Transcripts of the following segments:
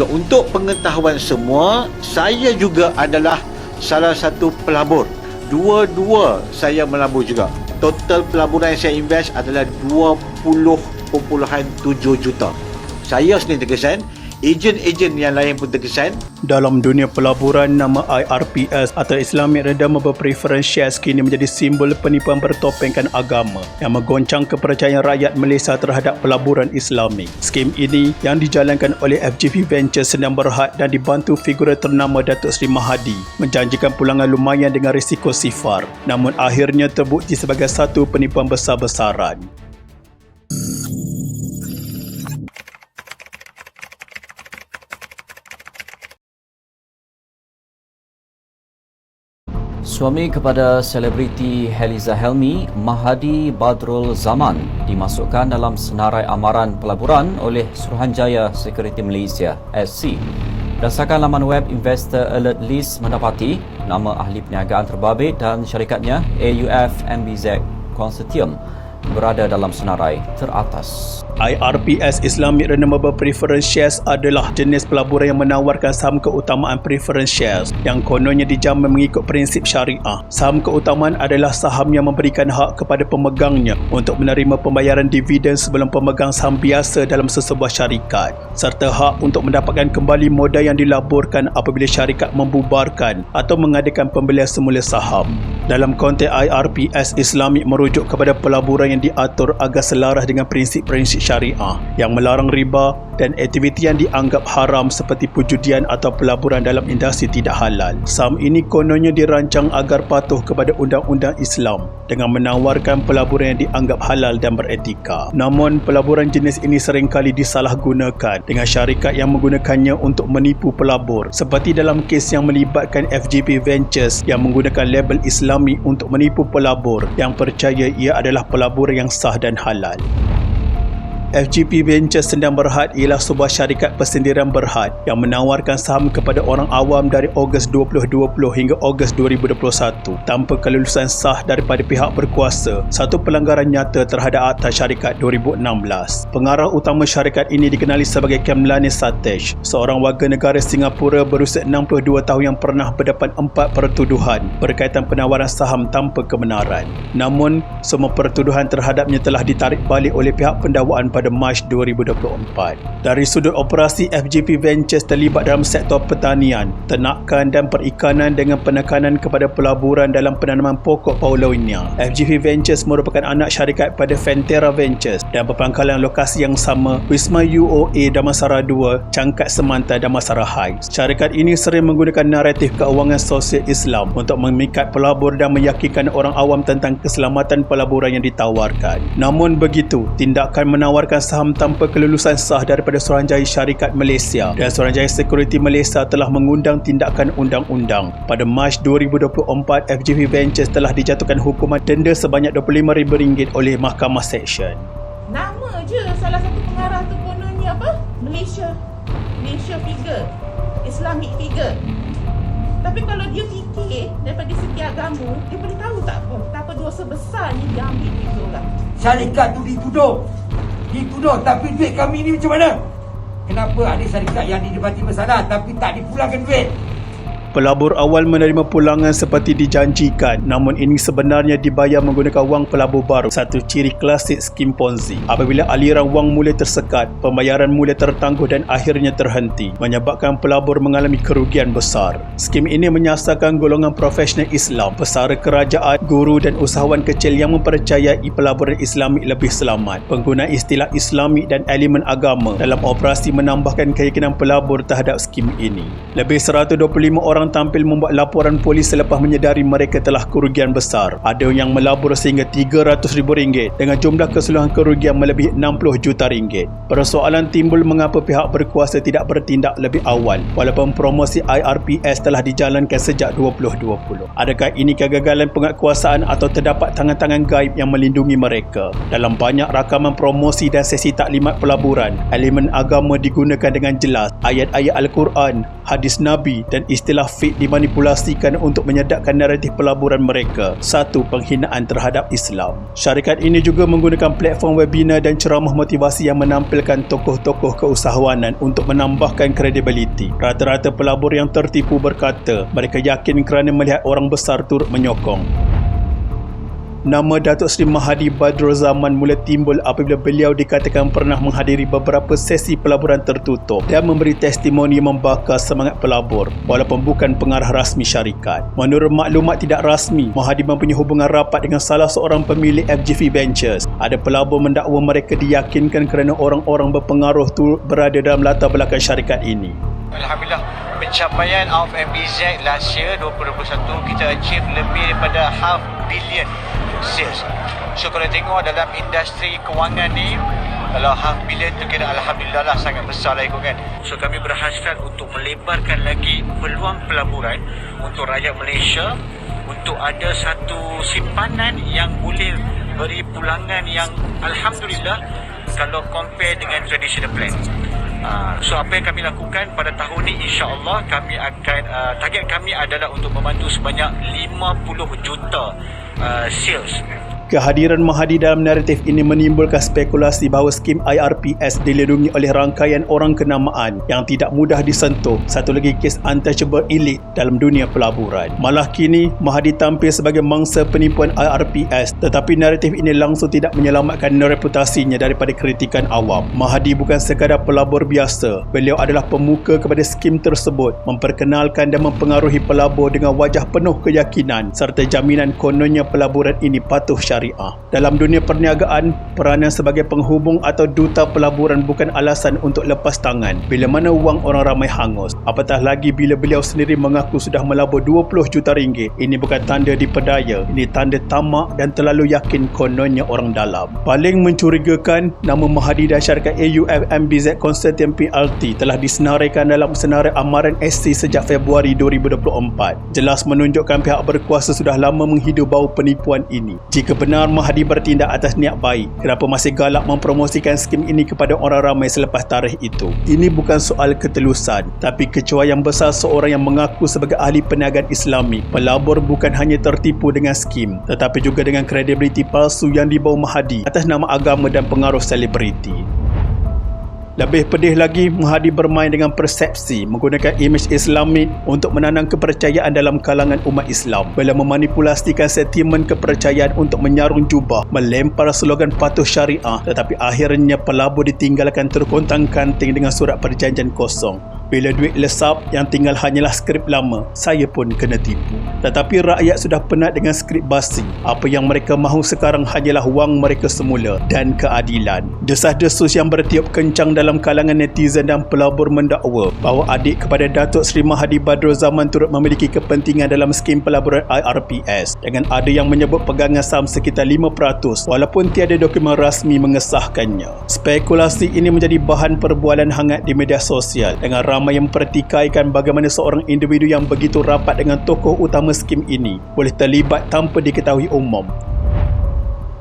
juga untuk pengetahuan semua, saya juga adalah salah satu pelabur. Dua-dua saya melabur juga. Total pelaburan yang saya invest adalah 20.7 juta. Saya sendiri terkesan ejen-ejen yang lain pun terkesan. Dalam dunia pelaburan, nama IRPS atau Islamic Redemption Preference Shares kini menjadi simbol penipuan bertopengkan agama yang menggoncang kepercayaan rakyat Malaysia terhadap pelaburan Islamik. Skim ini yang dijalankan oleh FGP Ventures Sendang Berhad dan dibantu figura ternama Datuk Seri Mahadi menjanjikan pulangan lumayan dengan risiko sifar. Namun akhirnya terbukti sebagai satu penipuan besar-besaran. Suami kepada selebriti Heliza Helmi, Mahadi Badrul Zaman dimasukkan dalam senarai amaran pelaburan oleh Suruhanjaya Security Malaysia SC. Berdasarkan laman web Investor Alert List mendapati nama ahli perniagaan terbabit dan syarikatnya AUF MBZ Consortium berada dalam senarai teratas. IRPS Islamic Renewable Preference Shares adalah jenis pelaburan yang menawarkan saham keutamaan preference shares yang kononnya dijamin mengikut prinsip syariah. Saham keutamaan adalah saham yang memberikan hak kepada pemegangnya untuk menerima pembayaran dividen sebelum pemegang saham biasa dalam sesebuah syarikat serta hak untuk mendapatkan kembali modal yang dilaburkan apabila syarikat membubarkan atau mengadakan pembelian semula saham. Dalam konteks IRPS Islamic merujuk kepada pelaburan yang diatur agar selaras dengan prinsip-prinsip syariah yang melarang riba dan aktiviti yang dianggap haram seperti perjudian atau pelaburan dalam industri tidak halal. Saham ini kononnya dirancang agar patuh kepada undang-undang Islam dengan menawarkan pelaburan yang dianggap halal dan beretika. Namun, pelaburan jenis ini seringkali disalahgunakan dengan syarikat yang menggunakannya untuk menipu pelabur seperti dalam kes yang melibatkan FGP Ventures yang menggunakan label Islami untuk menipu pelabur yang percaya ia adalah pelabur yang sah dan halal. FGP Ventures Sendang Berhad ialah sebuah syarikat persendirian berhad yang menawarkan saham kepada orang awam dari Ogos 2020 hingga Ogos 2021 tanpa kelulusan sah daripada pihak berkuasa satu pelanggaran nyata terhadap Akta Syarikat 2016. Pengarah utama syarikat ini dikenali sebagai Kamlani Satej, seorang warga negara Singapura berusia 62 tahun yang pernah berdapat empat pertuduhan berkaitan penawaran saham tanpa kebenaran. Namun, semua pertuduhan terhadapnya telah ditarik balik oleh pihak pendakwaan pada Mac 2024. Dari sudut operasi, FGP Ventures terlibat dalam sektor pertanian, ternakan dan perikanan dengan penekanan kepada pelaburan dalam penanaman pokok Paulownia. FGP Ventures merupakan anak syarikat pada Ventera Ventures dan berpangkalan lokasi yang sama Wisma UOA Damansara 2, Cangkat Semanta Damansara High. Syarikat ini sering menggunakan naratif keuangan sosial Islam untuk memikat pelabur dan meyakinkan orang awam tentang keselamatan pelaburan yang ditawarkan. Namun begitu, tindakan menawarkan menawarkan saham tanpa kelulusan sah daripada Suruhanjaya Syarikat Malaysia dan Suruhanjaya Security Malaysia telah mengundang tindakan undang-undang. Pada Mac 2024, FGP Ventures telah dijatuhkan hukuman denda sebanyak RM25,000 oleh Mahkamah Seksyen. Nama je salah satu pengarah tu kononnya apa? Malaysia. Malaysia figure. Islamic figure. Tapi kalau dia fikir daripada segi agama, dia boleh tahu tak apa? Betapa dosa besar yang dia ambil itu orang. syarikat tu dituduh dituduh tapi duit kami ni macam mana? Kenapa ada syarikat yang didapati bersalah tapi tak dipulangkan duit Pelabur awal menerima pulangan seperti dijanjikan namun ini sebenarnya dibayar menggunakan wang pelabur baru satu ciri klasik skim Ponzi. Apabila aliran wang mula tersekat, pembayaran mula tertangguh dan akhirnya terhenti menyebabkan pelabur mengalami kerugian besar. Skim ini menyasarkan golongan profesional Islam, pesara kerajaan, guru dan usahawan kecil yang mempercayai pelaburan Islamik lebih selamat. Penggunaan istilah Islamik dan elemen agama dalam operasi menambahkan keyakinan pelabur terhadap skim ini. Lebih 125 orang orang tampil membuat laporan polis selepas menyedari mereka telah kerugian besar. Ada yang melabur sehingga RM300,000 dengan jumlah keseluruhan kerugian melebihi RM60 juta ringgit. Persoalan timbul mengapa pihak berkuasa tidak bertindak lebih awal walaupun promosi IRPS telah dijalankan sejak 2020. Adakah ini kegagalan penguatkuasaan atau terdapat tangan-tangan gaib yang melindungi mereka? Dalam banyak rakaman promosi dan sesi taklimat pelaburan, elemen agama digunakan dengan jelas. Ayat-ayat Al-Quran, hadis Nabi dan istilah grafik dimanipulasikan untuk menyedakkan naratif pelaburan mereka. Satu, penghinaan terhadap Islam. Syarikat ini juga menggunakan platform webinar dan ceramah motivasi yang menampilkan tokoh-tokoh keusahawanan untuk menambahkan kredibiliti. Rata-rata pelabur yang tertipu berkata mereka yakin kerana melihat orang besar turut menyokong. Nama Datuk Seri Mahadi Badrul Zaman mula timbul apabila beliau dikatakan pernah menghadiri beberapa sesi pelaburan tertutup dan memberi testimoni membakar semangat pelabur walaupun bukan pengarah rasmi syarikat. Menurut maklumat tidak rasmi, Mahadi mempunyai hubungan rapat dengan salah seorang pemilik FGV Ventures. Ada pelabur mendakwa mereka diyakinkan kerana orang-orang berpengaruh turut berada dalam latar belakang syarikat ini. Alhamdulillah pencapaian of MBZ last year 2021 kita achieve lebih daripada half billion sales. So kalau tengok dalam industri kewangan ni kalau half billion tu kira Alhamdulillah lah sangat besar lah ikut kan. So kami berhasrat untuk melebarkan lagi peluang pelaburan untuk rakyat Malaysia untuk ada satu simpanan yang boleh beri pulangan yang Alhamdulillah kalau compare dengan traditional plan. Uh, so apa yang kami lakukan pada tahun ini insya-Allah kami akan uh, target kami adalah untuk membantu sebanyak 50 juta uh, sales Kehadiran Mahadi dalam naratif ini menimbulkan spekulasi bahawa skim IRPS dilindungi oleh rangkaian orang kenamaan yang tidak mudah disentuh. Satu lagi kes untouchable elite dalam dunia pelaburan. Malah kini Mahadi tampil sebagai mangsa penipuan IRPS tetapi naratif ini langsung tidak menyelamatkan reputasinya daripada kritikan awam. Mahadi bukan sekadar pelabur biasa. Beliau adalah pemuka kepada skim tersebut memperkenalkan dan mempengaruhi pelabur dengan wajah penuh keyakinan serta jaminan kononnya pelaburan ini patuh syariah syariah. Dalam dunia perniagaan, peranan sebagai penghubung atau duta pelaburan bukan alasan untuk lepas tangan bila mana wang orang ramai hangus. Apatah lagi bila beliau sendiri mengaku sudah melabur 20 juta ringgit. Ini bukan tanda dipedaya, ini tanda tamak dan terlalu yakin kononnya orang dalam. Paling mencurigakan, nama Mahadi dan syarikat AUF MBZ Constantine PLT telah disenaraikan dalam senarai amaran SC sejak Februari 2024. Jelas menunjukkan pihak berkuasa sudah lama menghidu bau penipuan ini. Jika benar benar Mahdi bertindak atas niat baik. Kenapa masih galak mempromosikan skim ini kepada orang ramai selepas tarikh itu? Ini bukan soal ketelusan, tapi kecuali yang besar seorang yang mengaku sebagai ahli perniagaan Islami. Pelabur bukan hanya tertipu dengan skim, tetapi juga dengan kredibiliti palsu yang dibawa Mahdi atas nama agama dan pengaruh selebriti. Lebih pedih lagi, Mahadi bermain dengan persepsi menggunakan imej Islamik untuk menanam kepercayaan dalam kalangan umat Islam bila memanipulasikan sentimen kepercayaan untuk menyarung jubah, melempar slogan patuh syariah tetapi akhirnya pelabur ditinggalkan terkontang-kanting dengan surat perjanjian kosong. Bila duit lesap yang tinggal hanyalah skrip lama, saya pun kena tipu. Tetapi rakyat sudah penat dengan skrip basi. Apa yang mereka mahu sekarang hanyalah wang mereka semula dan keadilan. Desas-desus yang bertiup kencang dalam kalangan netizen dan pelabur mendakwa bahawa adik kepada Datuk Seri Mahadi Badrul Zaman turut memiliki kepentingan dalam skim pelaburan IRPS dengan ada yang menyebut pegangan saham sekitar 5% walaupun tiada dokumen rasmi mengesahkannya. Spekulasi ini menjadi bahan perbualan hangat di media sosial dengan ramai ramai yang mempertikaikan bagaimana seorang individu yang begitu rapat dengan tokoh utama skim ini boleh terlibat tanpa diketahui umum.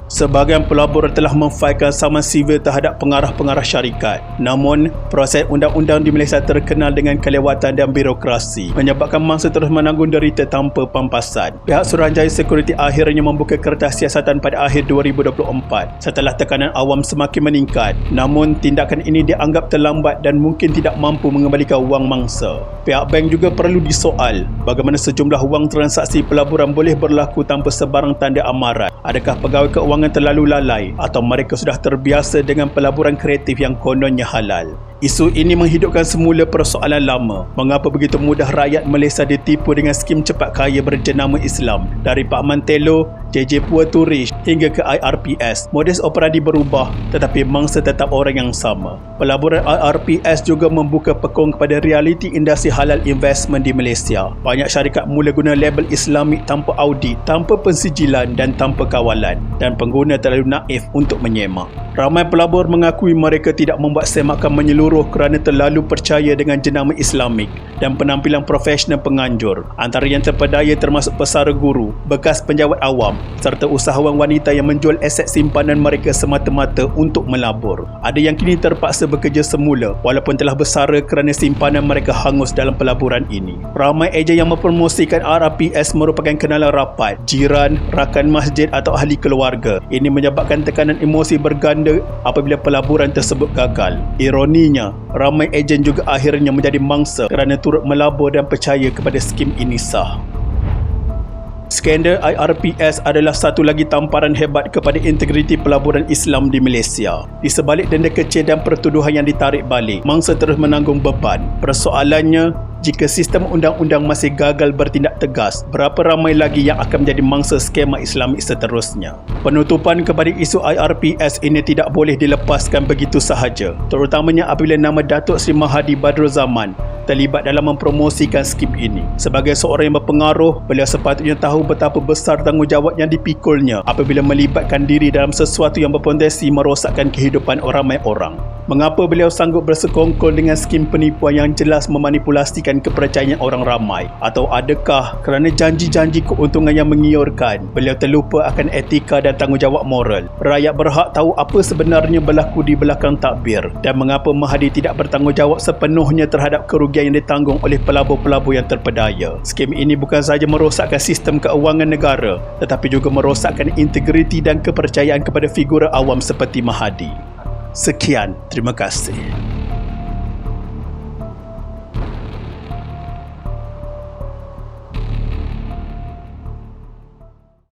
Sebahagian pelabur telah memfailkan saman sivil terhadap pengarah-pengarah syarikat. Namun, proses undang-undang di Malaysia terkenal dengan kelewatan dan birokrasi, menyebabkan mangsa terus menanggung derita tanpa pampasan. Pihak Suruhanjaya Security akhirnya membuka kertas siasatan pada akhir 2024 setelah tekanan awam semakin meningkat. Namun, tindakan ini dianggap terlambat dan mungkin tidak mampu mengembalikan wang mangsa. Pihak bank juga perlu disoal bagaimana sejumlah wang transaksi pelaburan boleh berlaku tanpa sebarang tanda amaran. Adakah pegawai keuangan keuangan terlalu lalai atau mereka sudah terbiasa dengan pelaburan kreatif yang kononnya halal. Isu ini menghidupkan semula persoalan lama. Mengapa begitu mudah rakyat Malaysia ditipu dengan skim cepat kaya berjenama Islam dari Pak Mantelo, JJ Puan Turish hingga ke IRPS. Modus operandi berubah tetapi mangsa tetap orang yang sama. Pelaburan IRPS juga membuka pekong kepada realiti industri halal investment di Malaysia. Banyak syarikat mula guna label Islamik tanpa audit, tanpa pensijilan dan tanpa kawalan dan pengguna terlalu naif untuk menyemak. Ramai pelabur mengakui mereka tidak membuat semakan menyeluruh menyeluruh kerana terlalu percaya dengan jenama Islamik dan penampilan profesional penganjur. Antara yang terpedaya termasuk pesara guru, bekas penjawat awam serta usahawan wanita yang menjual aset simpanan mereka semata-mata untuk melabur. Ada yang kini terpaksa bekerja semula walaupun telah bersara kerana simpanan mereka hangus dalam pelaburan ini. Ramai ejen yang mempromosikan RRPS merupakan kenalan rapat, jiran, rakan masjid atau ahli keluarga. Ini menyebabkan tekanan emosi berganda apabila pelaburan tersebut gagal. Ironinya, ramai ejen juga akhirnya menjadi mangsa kerana turut melabur dan percaya kepada skim ini sah. Skandal IRPS adalah satu lagi tamparan hebat kepada integriti pelaburan Islam di Malaysia. Di sebalik denda kecil dan pertuduhan yang ditarik balik, mangsa terus menanggung beban. Persoalannya, jika sistem undang-undang masih gagal bertindak tegas, berapa ramai lagi yang akan menjadi mangsa skema Islamik seterusnya? Penutupan kepada isu IRPS ini tidak boleh dilepaskan begitu sahaja, terutamanya apabila nama Datuk Seri Mahathir Badrul Zaman terlibat dalam mempromosikan skim ini. Sebagai seorang yang berpengaruh, beliau sepatutnya tahu betapa besar tanggungjawab yang dipikulnya apabila melibatkan diri dalam sesuatu yang berpotensi merosakkan kehidupan ramai orang. Mengapa beliau sanggup bersekongkol dengan skim penipuan yang jelas memanipulasikan kepercayaan orang ramai? Atau adakah kerana janji-janji keuntungan yang mengiurkan, beliau terlupa akan etika dan tanggungjawab moral? Rakyat berhak tahu apa sebenarnya berlaku di belakang takbir dan mengapa Mahathir tidak bertanggungjawab sepenuhnya terhadap kerugian yang ditanggung oleh pelabur-pelabur yang terpedaya. Skim ini bukan sahaja merosakkan sistem keuangan negara, tetapi juga merosakkan integriti dan kepercayaan kepada figura awam seperti Mahathir. Sekian, terima kasih.